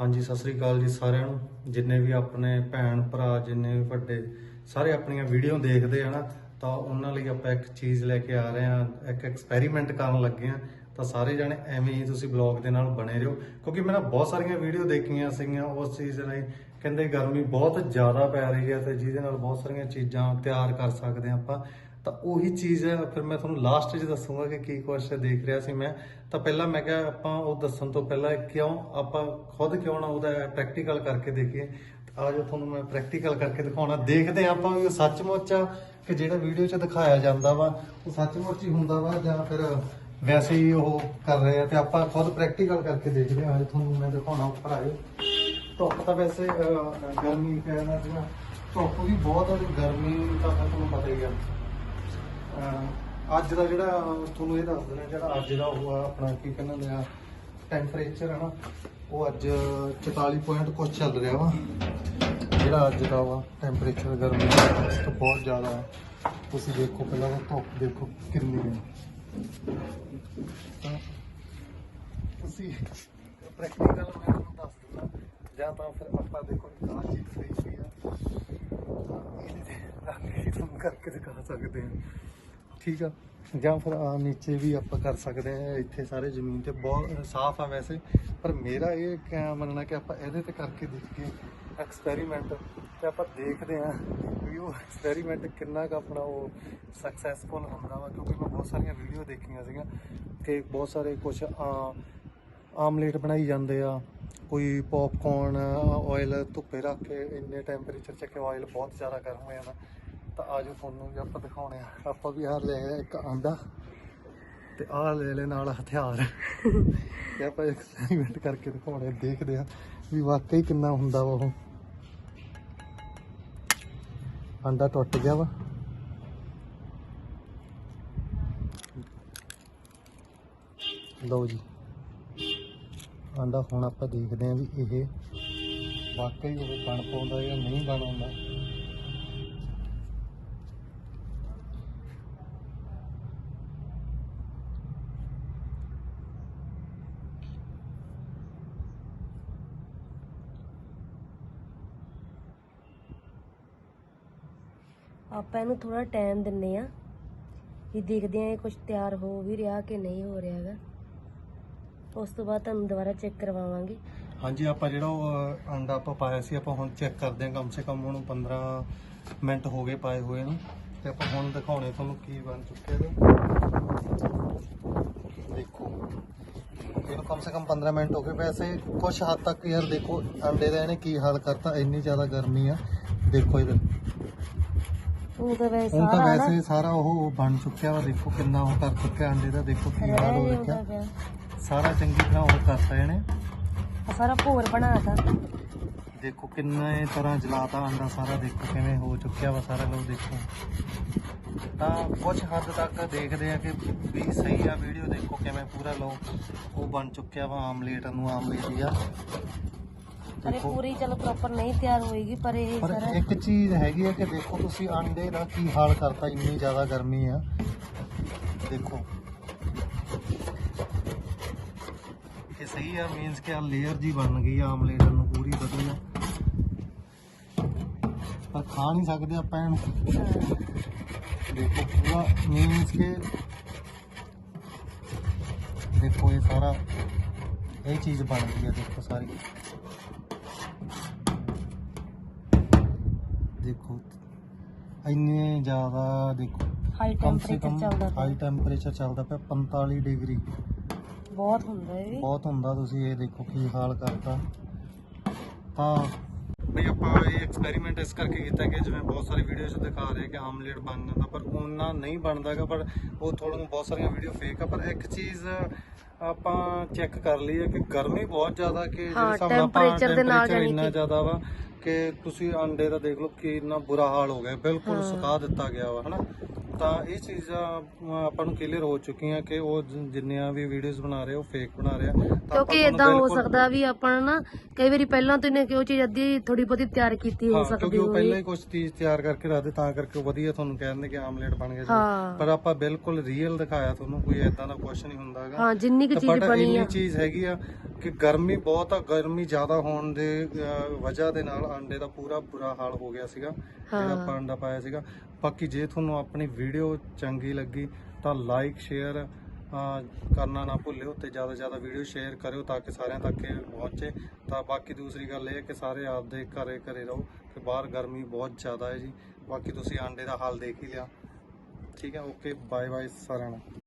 ਹਾਂਜੀ, ਸਤਿ ਸ੍ਰੀ ਅਕਾਲ ਜੀ ਸਾਰਿਆਂ ਨੂੰ। ਜਿੰਨੇ ਵੀ ਆਪਣੇ ਭੈਣ, ਭਰਾ, ਜਿੰਨੇ ਵੀ ਵੱਡੇ, ਸਾਰੇ ਆਪਣੀਆਂ ਵੀਡੀਓ ਦੇਖਦੇ ਆ ਨਾ, ਤਾਂ ਉਹਨਾਂ ਲਈ ਆਪਾਂ ਇੱਕ ਚੀਜ਼ ਲੈ ਕੇ ਆ ਰਹੇ ਹਾਂ, ਇੱਕ ਐਕਸਪੈਰੀਮੈਂਟ ਕਰਨ ਲੱਗੇ ਹਾਂ। ਤਾਂ ਸਾਰੇ ਜਣੇ ਐਵੇਂ ਹੀ ਤੁਸੀਂ ਬਲੌਗ ਦੇ ਨਾਲ ਬਣੇ ਰਹੋ। ਕਿਉਂਕਿ ਮੈਂ ਨਾ ਬਹੁਤ ਸਾਰੀਆਂ ਵੀਡੀਓ ਦੇਖੀਆਂ ਸੀਗੀਆਂ ਉਸ ਚੀਜ਼ ਲਈ। ਕਹਿੰਦੇ ਗਰਮੀ ਬਹੁਤ ਜ਼ਿਆਦਾ ਪੈ ਰਹੀ ਹੈ ਤੇ ਜਿਹਦੇ ਨਾਲ ਬਹੁਤ ਸਾਰੀਆਂ ਚੀਜ਼ਾਂ ਤਿਆਰ ਕਰ ਸਕਦੇ ਹਾਂ ਆਪਾਂ। ਤਾਂ ਉਹੀ ਚੀਜ਼ ਹੈ, ਫਿਰ ਮੈਂ ਤੁਹਾਨੂੰ ਲਾਸਟ 'ਚ ਦੱਸੂਗਾ ਕਿ ਕੀ ਕੁਛ ਦੇਖ ਰਿਹਾ ਸੀ ਮੈਂ। ਤਾਂ ਪਹਿਲਾਂ ਮੈਂ ਕਿਹਾ ਆਪਾਂ ਉਹ ਦੱਸਣ ਤੋਂ ਪਹਿਲਾਂ ਕਿਉਂ ਆਪਾਂ ਖੁਦ ਕਿਉਂ ਨਾ ਉਹਦਾ ਪ੍ਰੈਕਟੀਕਲ ਕਰਕੇ ਦੇਖੀਏ। ਆ ਜੋ ਤੁਹਾਨੂੰ ਮੈਂ ਪ੍ਰੈਕਟੀਕਲ ਕਰਕੇ ਦਿਖਾਉਣਾ। ਦੇਖਦੇ ਆਪਾਂ ਵੀ ਉਹ ਸੱਚਮੁੱਚ ਆ ਕਿ ਜਿਹੜਾ ਵੀਡੀਓ 'ਚ ਦਿਖਾਇਆ ਜਾਂਦਾ ਵਾ, ਉਹ ਸੱਚਮੁੱਚ ਹੀ ਹੁੰਦਾ ਵਾ ਜਾਂ ਫਿਰ ਵੈਸੇ ਹੀ ਉਹ ਕਰ ਰਹੇ ਆ। ਤੇ ਆਪਾਂ ਖੁਦ ਪ੍ਰੈਕਟੀਕਲ ਕਰਕੇ ਦੇਖਦੇ ਹਾਂ। ਅੱਜ ਤੁਹਾਨੂੰ ਮੈਂ ਦਿਖਾਉਣਾ ਉੱਪਰ ਆਇਓ ਧੁੱਪ ਤਾਂ ਵੈਸੇ ਗਰਮੀ ਕਹਿਣਾ ਜਿਹੜਾ ਧੁੱਪ ਵੀ ਬਹੁਤ ਹੈ ਗਰਮੀ ਤਾਂ ਤੁਹਾਨੂੰ ਪਤਾ ਹੀ ਆ। ਅੱਜ ਦਾ ਜਿਹੜਾ ਤੁਹਾਨੂੰ ਇਹ ਦੱਸ ਦਿੰਦਾ ਜਿਹੜਾ ਅੱਜ ਦਾ ਉਹ ਆ ਆਪਣਾ ਕੀ ਕਹਿੰਦੇ ਆ ਟੈਂਪਰੇਚਰ ਹੈ ਨਾ ਉਹ ਅੱਜ 44 ਪੁਆਇੰਟ ਕੁਛ ਚੱਲ ਰਿਹਾ ਵਾ। ਜਿਹੜਾ ਅੱਜ ਦਾ ਵਾ ਟੈਂਪਰੇਚਰ ਗਰਮੀ ਦਾ ਬਹੁਤ ਜ਼ਿਆਦਾ ਹੈ ਤੁਸੀਂ ਦੇਖੋ ਪਹਿਲਾਂ ਤਾਂ ਧੁੱਪ ਦੇਖੋ ਕਿੰਨੀ ਹੈ ਤੁਸੀਂ ਪ੍ਰੈਕਟੀਕਲ ਮੈਂ ਤੁਹਾਨੂੰ ਦੱਸ ਦਿੰਦਾ, ਜਾਂ ਤਾਂ ਫਿਰ ਆਪਾਂ ਦੇਖੋ ਆਹ ਚੀਜ਼ ਸਹੀ ਹੋਈ ਆ। ਇਹਦੇ ਤੇ ਰੱਖ ਕੇ ਤੁਹਾਨੂੰ ਕਰਕੇ ਦਿਖਾ ਸਕਦੇ ਹਾਂ। ਠੀਕ ਆ। ਜਾਂ ਫਿਰ ਆ ਨੀਚੇ ਵੀ ਆਪਾਂ ਕਰ ਸਕਦੇ ਹਾਂ ਇੱਥੇ ਸਾਰੇ ਜ਼ਮੀਨ ਤੇ ਬਹੁਤ ਸਾਫ਼ ਆ ਵੈਸੇ। ਪਰ ਮੇਰਾ ਇਹ ਕਿਆ ਮੰਨਣਾ ਕਿ ਆਪਾਂ ਇਹਦੇ ਤੇ ਕਰਕੇ ਦੇਖੀਏ ਐਕਸਪੈਰੀਮੈਂਟ ਤੇ ਆਪਾਂ ਦੇਖਦੇ ਹਾਂ ਵੀ ਉਹ ਐਕਸਪੈਰੀਮੈਂਟ ਕਿੰਨਾ ਕੁ ਆਪਣਾ ਉਹ ਸਕਸੈਸਫੁਲ ਹੁੰਦਾ ਵਾ, ਕਿਉਂਕਿ ਮੈਂ ਬਹੁਤ ਸਾਰੀਆਂ ਵੀਡੀਓ ਦੇਖੀਆਂ ਸੀਗੀਆਂ ਕਿ ਬਹੁਤ ਸਾਰੇ ਕੁਝ ਆਮਲੇਟ ਬਣਾਈ ਜਾਂਦੇ ਆ, ਕੋਈ ਪੌਪਕੌਰਨ ਆਇਲ ਧੁੱਪੇ ਰੱਖ ਕੇ ਇੰਨੇ ਟੈਂਪਰੇਚਰ 'ਚ ਕਿ ਆਇਲ ਬਹੁਤ ਜ਼ਿਆਦਾ ਗਰਮ ਹੋ ਜਾਂਦਾ। ਤਾਂ ਆਜੋ ਤੁਹਾਨੂੰ ਵੀ ਆਪਾਂ ਦਿਖਾਉਣੇ ਆ। ਆਪਾਂ ਵੀ ਆਹ ਲੈ ਆਏ ਇੱਕ ਆਂਡਾ ਤੇ ਆਹ ਲੈ ਲੈ ਨਾਲ ਹਥਿਆਰ। ਤੇ ਆਪਾਂ ਐਕਸਪੈਰੀਮੈਂਟ ਕਰਕੇ ਦਿਖਾਉਣੇ ਦੇਖਦੇ ਆ ਵੀ ਵਾਕਈ ਕਿੰਨਾ ਹੁੰਦਾ ਵਾ ਉਹ। ਆਂਡਾ ਟੁੱਟ ਗਿਆ ਵਾ। ਲਓ ਜੀ। ਆਂਡਾ ਹੁਣ ਆਪਾਂ ਦੇਖਦੇ ਆਂ ਵੀ ਇਹ ਵਾਕਈ ਉਹ ਬਣ ਪਾਉਂਦਾ ਜਾਂ ਨਹੀਂ ਬਣ ਆਪਾਂ ਇਹਨੂੰ ਥੋੜਾ ਟਾਈਮ ਦਿੰਨੇ ਆ ਵੀ ਦੇਖਦੇ ਆ ਇਹ ਕੁਝ ਤਿਆਰ ਹੋ ਵੀ ਰਿਹਾ ਕਿ ਨਹੀਂ ਹੋ ਰਿਹਾ ਹੈਗਾ। ਉਸ ਤੋਂ ਬਾਅਦ ਤੁਹਾਨੂੰ ਦੁਬਾਰਾ ਚੈੱਕ ਕਰਵਾਵਾਂਗੇ। ਹਾਂਜੀ, ਆਪਾਂ ਜਿਹੜਾ ਉਹ ਅੰਡਾ ਆਪਾਂ ਪਾਇਆ ਸੀ, ਆਪਾਂ ਹੁਣ ਚੈੱਕ ਕਰਦੇ ਹਾਂ ਕਮ ਸੇ ਕਮ ਉਹਨੂੰ 15 ਮਿੰਟ ਹੋ ਗਏ ਪਾਏ ਹੋਏ ਨੂੰ। ਤੇ ਆਪਾਂ ਹੁਣ ਦਿਖਾਉਣੇ ਤੁਹਾਨੂੰ ਕੀ ਬਣ ਚੁੱਕਿਆ ਇਹਦਾ। ਦੇਖੋ, ਇਹਨੂੰ ਕਮ ਸੇ ਕਮ 15 ਮਿੰਟ ਹੋ ਗਏ। ਵੈਸੇ ਕੁਝ ਹੱਦ ਤੱਕ ਯਾਰ ਦੇਖੋ, ਅੰਡੇ ਦਾ ਇਹਨੇ ਕੀ ਹਾਲ ਕਰਤਾ? ਇੰਨੀ ਜ਼ਿਆਦਾ ਗਰਮੀ ਆ। ਦੇਖੋ ਇਹਦੇ। ਉਹ ਤਾਂ ਵੈਸੇ ਤਾਂ ਸਾਰਾ ਨਾ ਵੈਸੇ ਸਾਰਾ ਉਹ ਬਣ ਚੁੱਕਿਆ ਵਾ ਦੇਖੋ ਕਿੰਨਾ ਉਹ ਕਰ ਚੁੱਕਿਆ ਆਂਡੇ ਦਾ ਦੇਖੋ ਕੀ ਹਾਲ ਹੋ ਰਹਿ ਪਿਆ। ਸਾਰਾ ਚੰਗੀ ਤਰ੍ਹਾਂ ਉਹ ਕਰਤਾ ਇਹਨੇ। ਆਹ ਸਾਰਾ ਭੋਰ ਬਣਾਤਾ। ਦੇਖੋ ਕਿੰਨਾ ਇਹ ਤਰ੍ਹਾਂ ਜਲਾਤਾ ਆਂਡਾ ਸਾਰਾ ਦੇਖੋ ਕਿਵੇਂ ਹੋ ਚੁੱਕਿਆ ਵਾ ਸਾਰਾ ਲੋ ਦੇਖੋ। ਤਾਂ ਕੁਝ ਹੱਦ ਤੱਕ ਦੇਖਦੇ ਆ ਕਿ ਵੀ ਸਹੀ ਆ ਵੀਡੀਓ ਦੇਖੋ ਕਿਵੇਂ ਪੂਰਾ ਲੋ ਉਹ ਬਣ ਚੁੱਕਿਆ ਵਾ ਆਮਲੇਟ ਨੂੰ ਆਮਲੇਟ ਹੀ ਆ। ਪਰ ਇਹ ਦੇਖੋ। ਪੂਰੀ ਚਲੋ ਪ੍ਰੋਪਰ ਨਹੀਂ ਤਿਆਰ ਹੋਏਗੀ ਪਰ ਇਹ ਪਰ ਸਾਰਾ ਇੱਕ ਚੀਜ਼ ਹੈਗੀ ਕਿ ਦੇਖੋ ਤੁਸੀਂ ਆਂਡੇ ਦਾ ਕੀ ਹਾਲ ਕਰਤਾ ਇੰਨੀ ਜ਼ਿਆਦਾ ਗਰਮੀ ਆ। ਦੇਖੋ। ਇਹ ਸਹੀ ਆ ਮੀਨਸ ਕਿ ਆ ਲੇਅਰ ਜੀ ਬਣ ਗਈ ਆ ਆਮਲੇਟ ਨੂੰ ਪੂਰੀ ਵਧੀਆ ਪਰ ਖਾ ਨਹੀਂ ਸਕਦੇ ਆਪਾਂ ਇਹਨੂੰ ਹਾਂ। ਦੇਖੋ ਪੂਰਾ ਮੀਨਸ ਕਿ ਦੇਖੋ ਇਹ ਸਾਰਾ ਇਹ ਚੀਜ਼ ਬਣ ਗਈ ਹੈ ਦੇਖੋ ਸਾਰੀ। ਦੇਖੋ ਇੰਨੇ ਜ਼ਿਆਦਾ ਦੇਖੋ ਹਾਈ ਕਮ ਸੇ ਟੈਂਪਰੇਚਰ ਕਮ ਚੱਲਦਾ ਹਾਈ ਪਿਆ ਟੈਂਪਰੇਚਰ ਚੱਲਦਾ ਪਿਆ 45 ਡਿਗਰੀ। ਬਹੁਤ ਹੁੰਦਾ ਇਹ। ਵੀ ਬਹੁਤ ਹੁੰਦਾ ਤੁਸੀਂ ਇਹ ਦੇਖੋ ਕੀ ਹਾਲ ਕਰਤਾ। ਤਾਂ ਬਈ ਆਪਾਂ ਇਹ ਐਕਸਪੈਰੀਮੈਂਟ ਇਸ ਕਰਕੇ ਕੀਤਾ ਕਿ ਜਿਵੇਂ ਬਹੁਤ ਸਾਰੀ ਵੀਡੀਓਜ਼ ਦਿਖਾ ਰਹੇ ਕਿ ਆਮਲੇਟ ਬਣ ਜਾਂਦਾ ਪਰ ਉਹਨਾਂ ਨਹੀਂ ਬਣਦਾਗਾ ਪਰ ਉਹ ਥੋੜ੍ਹੀਆਂ ਬਹੁਤ ਸਾਰੀਆਂ ਵੀਡੀਓ ਫੇਕ ਆ। ਪਰ ਇੱਕ ਚੀਜ਼ ਆਪਾਂ ਚੈੱਕ ਕਰ ਲਈ ਹੈ ਕਿ ਗਰਮੀ ਬਹੁਤ ਜ਼ਿਆਦਾ ਕਿ ਜਿਹੜੇ ਦੇ ਨਾਲ ਇੰਨਾ ਜ਼ਿਆਦਾ ਵਾ ਕਿ ਤੁਸੀਂ ਅੰਡੇ ਦਾ ਦੇਖ ਲਓ ਕਿ ਇੰਨਾ ਬੁਰਾ ਹਾਲ ਹੋ ਗਿਆ। ਬਿਲਕੁਲ। ਸੁਕਾ ਦਿੱਤਾ ਗਿਆ ਵਾ ਹਨਾ? ਤਾਂ ਇਹ ਚੀਜ਼ਾਂ ਆਪਾਂ ਨੂੰ ਕਲੀਅਰ ਹੋ ਚੁੱਕੀਆਂ ਕਿ ਉਹ ਜਿ- ਜਿੰਨੀਆਂ ਵੀ ਵੀਡੀਓਜ਼ ਬਣਾ ਰਹੇ ਉਹ ਫੇਕ ਬਣਾ ਰਿਹਾ ਤਾਂ ਆਪਾਂ ਕਿਉਂਕਿ ਤੁਹਾਨੂੰ ਇਦਾਂ ਹੋ ਬਿਲਕੁਲ- ਸਕਦਾ ਵੀ ਆਪਾਂ ਨਾ ਕਈ ਵਾਰੀ ਪਹਿਲਾਂ ਤੋਂ ਇਹਨੇ ਕਿ ਉਹ ਚੀਜ਼ ਅੱਧੀ ਥੋੜੀ ਬਹੁਤੀ ਤਿਆਰ ਕੀਤੀ ਹੋ ਹਾਂ ਸਕਦੀ ਕਿਉਂਕਿ ਉਹ ਪਹਿਲਾਂ ਹੋਵੇ ਹੀ ਕੁਝ ਚੀਜ਼ ਤਿਆਰ ਕਰਕੇ ਰੱਖਦੇ ਤਾਂ ਕਰਕੇ ਉਹ ਵਧੀਆ ਤੁਹਾਨੂੰ ਕਹਿੰਦੇ ਕਿ ਆਮਲੇਟ ਬਣ ਗਿਆ ਜੀ ਹਾਂ। ਪਰ ਆਪਾਂ ਬਿਲਕੁਲ ਰੀਅਲ ਦਿਖਾਇਆ ਤੁਹਾਨੂੰ ਕੋਈ ਐਦਾਂ ਦਾ ਕੁਝ ਨਹੀਂ ਹੁੰਦਾ ਹੈਗਾ। ਹਾਂ ਜਿੰਨੀ ਕੁ ਚੀਜ਼ but ਬਣੀ ਇੰਨੀ ਆ। ਚੀਜ਼ ਹੈਗੀ ਆ ਕਿ ਗਰਮੀ ਬਹੁਤ ਆ ਗਰਮੀ ਜ਼ਿਆਦਾ ਹੋਣ ਦੇ ਅਹ, ਵਜ੍ਹਾ ਦੇ ਨਾਲ ਅੰਡੇ ਦਾ ਪੂਰਾ ਬੁਰਾ ਹਾਲ ਹੋ ਗਿਆ ਸੀਗਾ। ਜਿਹੜਾ ਆਪਾਂ ਅੰਡਾ ਪਾਇਆ ਸੀਗਾ। ਬਾਕੀ ਜੇ ਤੁਹਾਨੂੰ ਆਪਣੀ ਵੀਡੀਓ ਚੰਗੀ ਲੱਗੀ ਤਾਂ ਲਾਈਕ ਸ਼ੇਅਰ ਕਰਨਾ ਨਾ ਭੁੱਲਿਓ ਤੇ ਜ਼ਿਆਦਾ ਜ਼ਿਆਦਾ ਵੀਡੀਓ ਸ਼ੇਅਰ ਕਰਿਓ ਤਾਂ ਕਿ ਸਾਰਿਆਂ ਤੱਕ ਇਹ ਪਹੁੰਚੇ। ਤਾਂ ਬਾਕੀ ਦੂਸਰੀ ਗੱਲ ਇਹ ਹੈ ਕਿ ਸਾਰੇ ਆਪਦੇ ਘਰੇ ਘਰੇ ਰਹੋ ਕਿ ਬਾਹਰ ਗਰਮੀ ਬਹੁਤ ਜ਼ਿਆਦਾ ਹੈ ਜੀ। ਬਾਕੀ ਤੁਸੀਂ ਆਂਡੇ ਦਾ ਹਾਲ ਦੇਖ ਹੀ ਲਿਆ। ਠੀਕ ਹੈ ਓਕੇ ਬਾਏ ਬਾਏ ਸਾਰਿਆਂ ਨੂੰ।